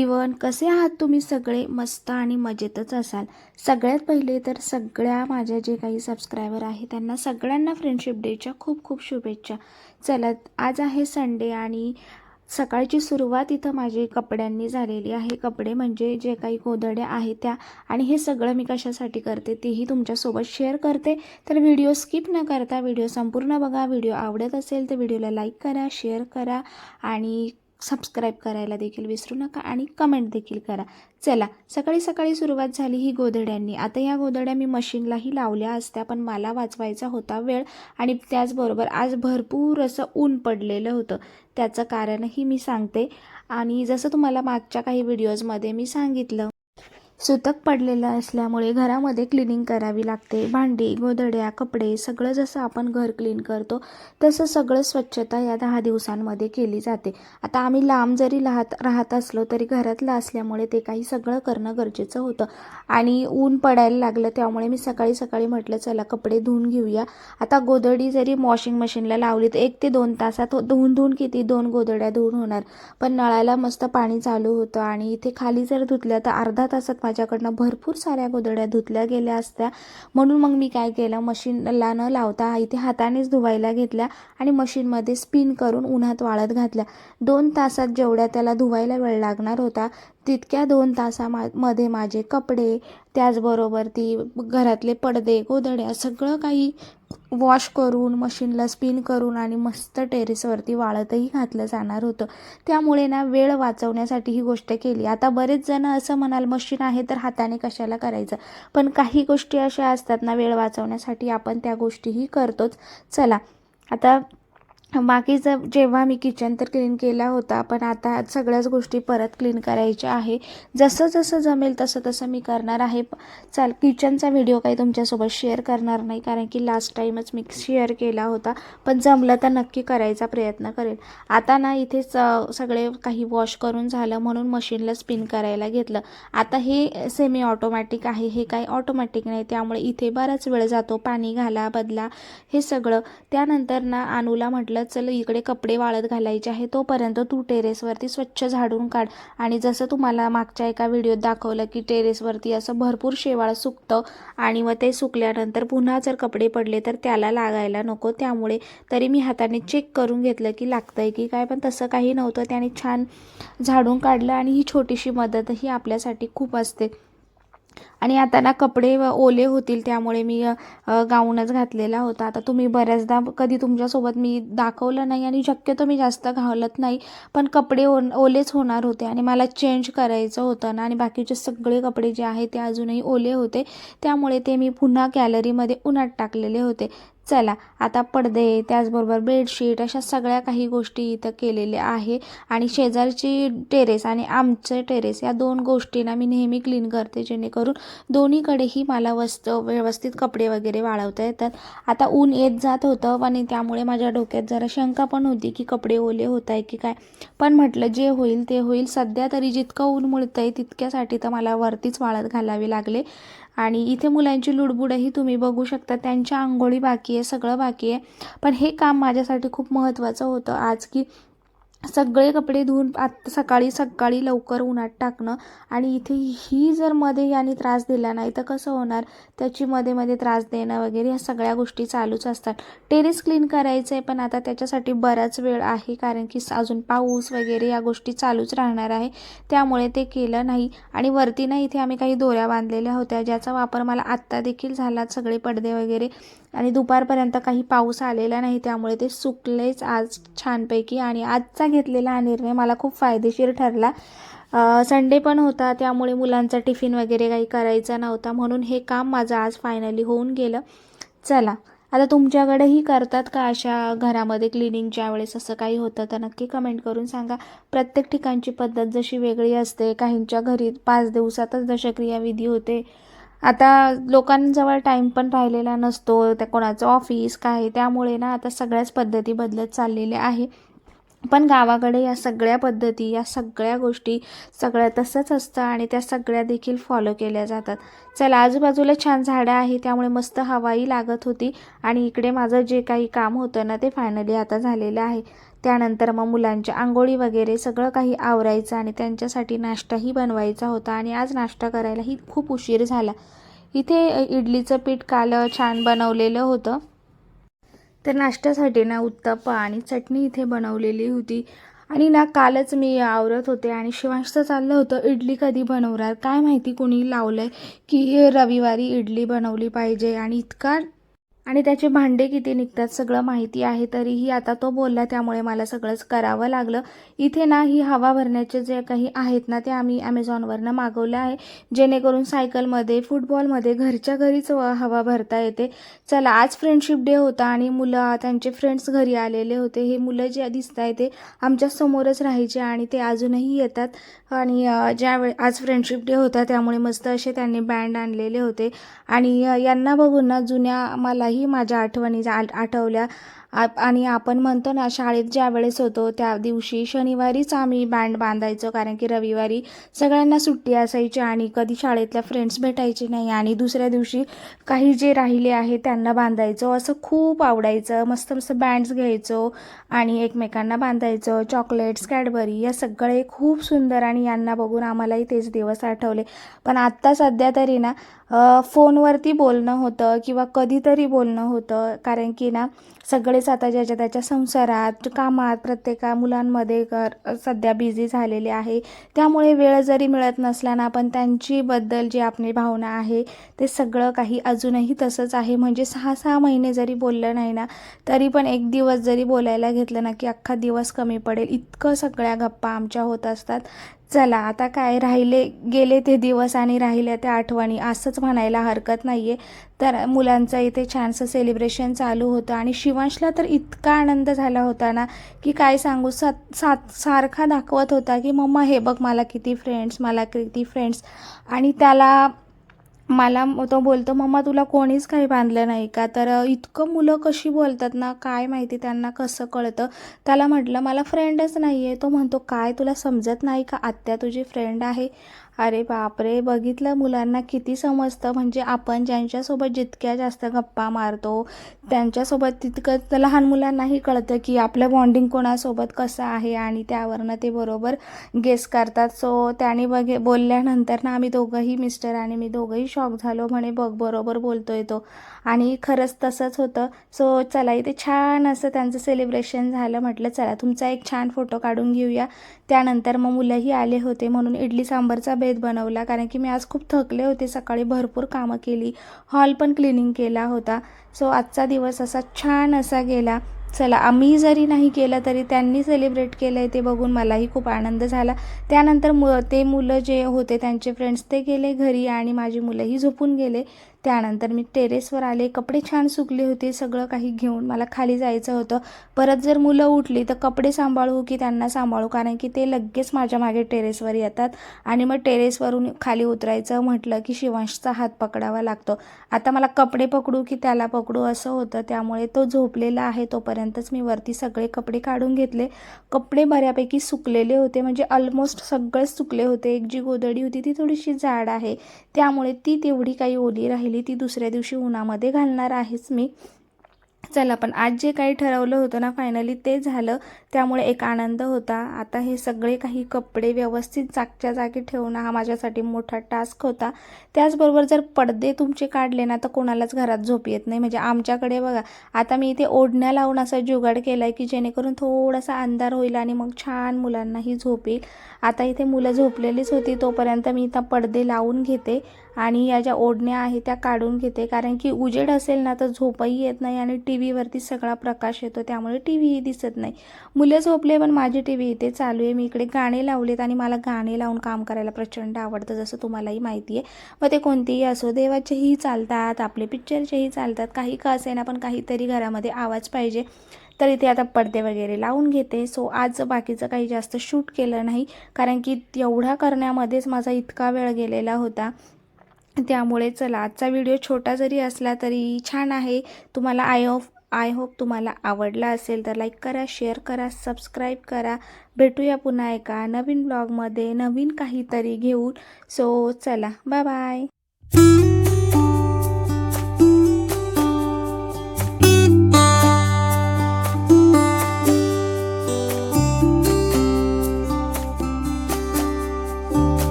Everyone कसे आहात तुम्ही सगळे? मस्त आणि मजेतच असाल. सगळ्यात पहिले तर सगळ्या माझ्या जे काही सबस्क्रायबर आहे त्यांना सगळ्यांना फ्रेंडशिप डेच्या खूप खूप शुभेच्छा. चला आज आहे संडे आणि सकाळची सुरुवात इथं माझी कपड्यांनी झालेली आहे. कपडे म्हणजे जे काही गोधड्या आहेत त्या आणि हे सगळं मी कशासाठी करते तेही तुमच्यासोबत शेअर करते. तर व्हिडिओ स्किप न करता व्हिडिओ संपूर्ण बघा. व्हिडिओ आवडत असेल तर व्हिडिओला लाईक करा शेअर करा आणि सबस्क्राईब करायला देखील विसरू नका आणि कमेंट देखील करा. चला सकाळी सकाळी सुरुवात झाली ही गोधड्यांनी. आता या गोधड्या मी मशीनलाही लावल्या असत्या पण मला वाचवायचा होता वेळ आणि त्याचबरोबर आज भरपूर असं ऊन पडलेलं होतं. त्याचं कारणही मी सांगते. आणि जसं तुम्हाला मागच्या काही व्हिडिओजमध्ये मी सांगितलं सुतक पडलेलं असल्यामुळे घरामध्ये क्लिनिंग करावी लागते. भांडी गोधड्या कपडे सगळं जसं आपण घर क्लीन करतो तसं सगळं स्वच्छता या दहा दिवसांमध्ये केली जाते. आता आम्ही लांब जरी राहत राहत असलो तरी घरातलं असल्यामुळे ते काही सगळं करणं गरजेचं होतं. आणि ऊन पडायला लागलं त्यामुळे मी सकाळी सकाळी म्हटलं चला कपडे धुवून घेऊया. आता गोधडी जरी वॉशिंग मशीनला लावली तर एक ते दोन तासात हो- धुवून धुवून किती दोन गोधड्या धुवून होणार? पण नळाला मस्त पाणी चालू होतं आणि इथे खाली जर धुतल्या तर अर्धा तासात माझ्याकडनं भरपूर साऱ्या गोधड्या धुतल्या गेल्या असत्या. म्हणून मग मी काय केलं? मशीनला न लावता इथे हातानेच धुवायला घेतल्या आणि मशीनमध्ये स्पिन करून उन्हात वाळत घातल्या. दोन तासात जेवढ्या त्याला धुवायला वेळ लागणार होता तितक्या दोन तासामध्ये माझे कपडे त्याचबरोबर ती घरातले पडदे गोधड्या सगळं काही वॉश करून मशीनला स्पिन करून आणि मस्त टेरेसवरती वाळतही घातलं जाणार होतं. त्यामुळे ना वेळ वाचवण्यासाठी ही गोष्ट केली. आता बरेच जण असं म्हणाल मशीन आहे तर हाताने कशाला करायचं? पण काही गोष्टी अशा असतात ना वेळ वाचवण्यासाठी आपण त्या गोष्टीही करतोच. चला आता बाकीचं जेव्हा मी किचन तर क्लीन केला होता पण आता सगळ्याच गोष्टी परत क्लीन करायच्या आहे. जसं जसं जमेल तसं तसं मी करणार आहे. चाल किचनचा व्हिडिओ काही तुमच्यासोबत शेअर करणार नाही कारण की लास्ट टाईमच मी शेअर केला होता. पण जमलं तर नक्की करायचा प्रयत्न करेल आता ना इथेच सगळे काही वॉश करून झालं म्हणून मशीनला स्पिन करायला घेतलं. आता हे सेमी ऑटोमॅटिक आहे हे काही ऑटोमॅटिक नाही. त्यामुळे इथे बराच वेळ जातो पाणी घाला बदला हे सगळं. त्यानंतर ना अनुला म्हटलं चल इकडे कपडे वाळत घालायचे आहे तोपर्यंत तू टेरेसवरती स्वच्छ झाडून काढ. आणि जसं तुम्हाला मागच्या एका व्हिडिओत दाखवलं की टेरेसवरती असं भरपूर शेवाळ सुकतं आणि मग ते सुकल्यानंतर पुन्हा जर कपडे पडले तर त्याला लागायला नको. त्यामुळे तरी मी हाताने चेक करून घेतलं की लागतंय की काय पण तसं काही नव्हतं. त्याने छान झाडून काढलं आणि ही छोटीशी मदतही आपल्यासाठी खूप असते. आणि आता ना कपडे व- ओले होतील त्यामुळे मी गाऊनच घातलेला होता. आता तुम्ही बऱ्याचदा कधी तुमच्यासोबत मी दाखवलं नाही आणि शक्यतो मी जास्त घालत नाही पण कपडे ओ ओलेच होणार होते आणि मला चेंज करायचं होतं ना आणि बाकीचे सगळे कपडे जे आहे ते अजूनही ओले होते. त्यामुळे ते मी पुन्हा कॅलरीमध्ये उन्हात टाकलेले होते. चला आता पडदे त्याचबरोबर बेडशीट अशा सगळ्या काही गोष्टी इथं केलेल्या आहे. आणि शेजारची टेरेस आणि आमचं टेरेस या दोन गोष्टींना मी नेहमी क्लीन करते जेणेकरून दोन्हीकडेही मला वस्त व्यवस्थित कपडे वगैरे वाळवता येतात. आता ऊन येत जात होतं आणि त्यामुळे माझ्या डोक्यात जरा शंका पण होती की कपडे ओले होत आहे की काय. पण म्हटलं जे होईल ते होईल. सध्या तरी जितकं ऊन मिळतं आहे तितक्यासाठी तर मला वरतीच वाळत घालावे लागले. आणि इथे मुलांची लुडबुडही तुम्ही बघू शकता. त्यांच्या आंघोळी बाकी आहे सगळं बाकी आहे. पण हे काम माझ्यासाठी खूप महत्त्वाचं होतं. आज की सगळे कपडे धुवून आत्ता सकाळी सकाळी लवकर उन्हात टाकणं. आणि इथे ही जर मध्ये याने त्रास दिला नाही तर कसं होणार? त्याची मध्ये मध्ये त्रास देणं वगैरे ह्या सगळ्या गोष्टी चालूच असतात. टेरेस क्लीन करायचं आहे पण आता त्याच्यासाठी बराच वेळ आहे कारण की अजून पाऊस वगैरे या गोष्टी चालूच राहणार आहे. त्यामुळे ते केलं नाही. आणि वरती ना इथे आम्ही काही दोऱ्या बांधलेल्या होत्या ज्याचा वापर मला आत्ता देखील झाला सगळे पडदे वगैरे. आणि दुपारपर्यंत काही पाऊस आलेला नाही त्यामुळे ते सुकलेच आज छानपैकी. आणि आजचा घेतलेला हा निर्णय मला खूप फायदेशीर ठरला. संडे पण होता त्यामुळे मुलांचा टिफिन वगैरे काही करायचा नव्हता म्हणून हे काम माझं आज फायनली होऊन गेलं. चला आता तुमच्याकडेही करतात का अशा घरामध्ये क्लिनिंगच्या वेळेस असं काही होतं तर नक्की कमेंट करून सांगा. प्रत्येक ठिकाणची पद्धत जशी वेगळी असते काहींच्या घरी पाच दिवसातच दशक्रिया विधी होते. आता लोकांजवळ टाईम पण राहिलेला नसतो त्या कोणाचं ऑफिस काय त्यामुळे ना आता सगळ्याच पद्धती बदलत चाललेल्या आहे. पण गावाकडे या सगळ्या पद्धती या सगळ्या गोष्टी सगळ्या तसंच असतं आणि त्या सगळ्या देखील फॉलो केल्या जातात. चला आजूबाजूला छान झाडं आहे त्यामुळे मस्त हवाही लागत होती आणि इकडे माझं जे काही काम होतं ना ते फायनली आता झालेलं आहे. त्यानंतर मग मुलांच्या आंघोळी वगैरे सगळं काही आवरायचं आणि त्यांच्यासाठी नाश्ताही बनवायचा होता आणि आज नाश्ता करायलाही खूप उशीर झाला. इथे इडलीचं पीठ काल छान बनवलेलं होतं. तर नाश्त्यासाठी ना उत्तप्पा आणि चटणी इथे बनवलेली होती. आणि ना कालच मी आवरत होते आणि शिवांशचं चाललं होतं इडली कधी बनवणार? काय माहिती कोणी लावलं आहे की रविवारी इडली बनवली पाहिजे आणि इतका आणि त्याचे भांडे किती निघतात सगळं माहिती आहे तरीही आता तो बोलला त्यामुळे मला सगळंच करावं लागलं. इथे ना ही हवा भरण्याचे जे काही आहेत ना ते आम्ही ॲमेझॉनवरनं मागवलं आहे. जेणेकरून सायकलमध्ये फुटबॉलमध्ये घरच्या घरीच व- हवा भरता येते. चला आज फ्रेंडशिप डे होता आणि मुलं त्यांचे फ्रेंड्स घरी आलेले होते. हे मुलं जे दिसत आहे ते आमच्या समोरच राहायचे आणि ते अजूनही येतात. आणि अ, ज्या आज फ्रेंडशिप डे होता त्यामुळे मस्त असे त्यांनी बँड आणलेले होते. आणि यांना बघून ना जुन्या मला मलाही माझ्या आठवणी आठवल्या आप आणि आपण म्हणतो ना शाळेत ज्या वेळेस होतो त्या दिवशी शनिवारीच आम्ही बँड बांधायचो. कारण की रविवारी सगळ्यांना सुट्टी असायची आणि कधी शाळेतल्या फ्रेंड्स भेटायचे नाही. आणि दुसऱ्या दिवशी काही जे राहिले आहे त्यांना बांधायचो. असं खूप आवडायचं. मस्त मस्त बँड्स घ्यायचो आणि एकमेकांना बांधायचं. चॉकलेट्स कॅडबरी या सगळे खूप सुंदर आणि यांना बघून आम्हालाही तेच दिवस आठवले. पण आत्ता सध्या तरी ना फोनवरती बोलणं होतं किंवा कधीतरी बोलणं होतं. कारण की ना सगळे सगळेच आता ज्याच्या त्याच्या संसारात कामात प्रत्येका मुलांमध्ये कर सध्या बिझी झालेले आहे त्यामुळे वेळ जरी मिळत नसला ना पण जी आपली भावना आहे ते सगळं काही अजूनही तसंच आहे. म्हणजे सहा सहा महिने जरी बोललं नाही ना तरी पण एक दिवस जरी बोलायला घेतलं ना की अख्खा दिवस कमी पडेल. इतकं सगळ्या गप्पा आमच्या होत असतात. चला आता काय राहिले गेले ते दिवस आणि राहिल्या त्या आठवणी असंच म्हणायला हरकत नाही आहे तर मुलांचं इथे छानसं सेलिब्रेशन चालू होतं आणि शिवांशला तर इतका आनंद झाला होता ना की काय सांगू सात सात सारखा दाखवत होता की मम्मा हे बघ मला किती फ्रेंड्स मला किती फ्रेंड्स आणि त्याला मला तो बोलतो मम्मा तुला कोणीच काही बांधलं नाही का? तर इतकं मुलं कशी बोलतात ना? काय माहिती त्यांना कसं कळतं? त्याला म्हटलं मला फ्रेंडच नाही आहे तो म्हणतो काय तुला समजत नाही का? आत्या तुझी फ्रेंड आहे. अरे बापरे! बघितलं मुलांना किती समजतं. म्हणजे आपण ज्यांच्यासोबत जितक्या जास्त गप्पा मारतो त्यांच्यासोबत तितकं तर लहान मुलांनाही कळतं की आपलं बॉन्डिंग कोणासोबत कसं आहे आणि त्यावरनं ते बरोबर गेस करतात. सो त्याने बघे बोलल्यानंतर ना आम्ही दोघंही मिस्टर आणि मी दोघंही शॉक झालो म्हणे बघ बरोबर बोलतोय तो. आणि खरंच तसंच होतं. सो चला इथे छान असं त्यांचं सेलिब्रेशन झालं. म्हटलं चला तुमचा एक छान फोटो काढून घेऊया. त्यानंतर मग मुलंही आले होते म्हणून इडली सांबारचा भेद बनवला. कारण की मी आज खूप थकले होते. सकाळी भरपूर कामं केली. हॉल पण क्लिनिंग केला होता. सो आजचा दिवस असा छान असा गेला. चला आम्ही जरी नाही केलं तरी त्यांनी सेलिब्रेट केलं आहे ते बघून मलाही खूप आनंद झाला. त्यानंतर मु ते मुलं जे होते त्यांचे फ्रेंड्स ते गेले घरी आणि माझी मुलंही झोपून गेले. त्यानंतर मी टेरेसवर आले कपडे छान सुकले होते सगळं काही घेऊन मला खाली जायचं होतं. परत जर मुलं उठली तर कपडे सांभाळू की त्यांना सांभाळू कारण की ते लगेच माझ्या मागे टेरेसवर येतात. आणि मग टेरेसवरून खाली उतरायचं म्हटलं की शिवांशचा हात पकडावा लागतो. आता मला कपडे पकडू की त्याला पकडू असं होतं. त्यामुळे तो झोपलेला आहे तोपर्यंतच मी वरती सगळे कपडे काढून घेतले. कपडे बऱ्यापैकी सुकलेले होते म्हणजे ऑलमोस्ट सगळेच सुकले होते. एक जी गोदडी होती ती थोडीशी जाड आहे. त्यामुळे ती तेवढी काही ओली राहिली ती दुसऱ्या दिवशी उन्हामध्ये घालणार आहेच मी. चला पण आज जे काही ठरवलं होतं ना फायनली ते झालं. त्यामुळे एक आनंद होता. आता हे सगळे काही कपडे व्यवस्थित जागच्या जागी ठेवणं हा माझ्यासाठी मोठा टास्क होता. त्याचबरोबर जर पडदे तुमचे काढले ना तर कोणालाच घरात झोप येत नाही. म्हणजे आमच्याकडे बघा आता मी इथे ओढण्या लावून असा जुगाड केला आहे की जेणेकरून थोडासा अंधार होईल आणि मग छान मुलांनाही झोप येईल. आता इथे मुलं झोपलेलीच होती तोपर्यंत मी इथं पडदे लावून घेते. आणि या ज्या ओढण्या आहेत त्या काढून घेते. कारण की उजेड असेल ना तर झोपही येत नाही आणि टी व्हीवरती सगळा प्रकाश येतो. त्यामुळे टी व्हीही दिसत नाही. मुलं झोपले पण माझी टी व्ही इथे चालू आहे. मी इकडे गाणे लावलेत आणि मला गाणे लावून काम करायला प्रचंड आवडतं जसं तुम्हालाही माहिती आहे. मग ते कोणतेही असो देवाचेही चालतात आपले पिक्चरचेही चालतात. काही का असेना पण काहीतरी घरामध्ये आवाज पाहिजे. तर इथे आता पडदे वगैरे लावून घेते. सो आज बाकीचं काही जास्त शूट केलं नाही. कारण की एवढा करण्यामध्येच माझा इतका वेळ गेलेला होता. त्यामुळे चला आजचा व्हिडिओ छोटा जरी असला तरी छान आहे. तुम्हाला आय ऑफ आय होप तुम्हाला आवडला असेल तर लाईक करा शेअर करा सबस्क्राईब करा. भेटूया पुन्हा एका नवीन ब्लॉगमध्ये नवीन काहीतरी घेऊन. सो चला बाय बाय